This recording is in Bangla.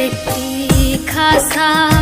একটি খাসা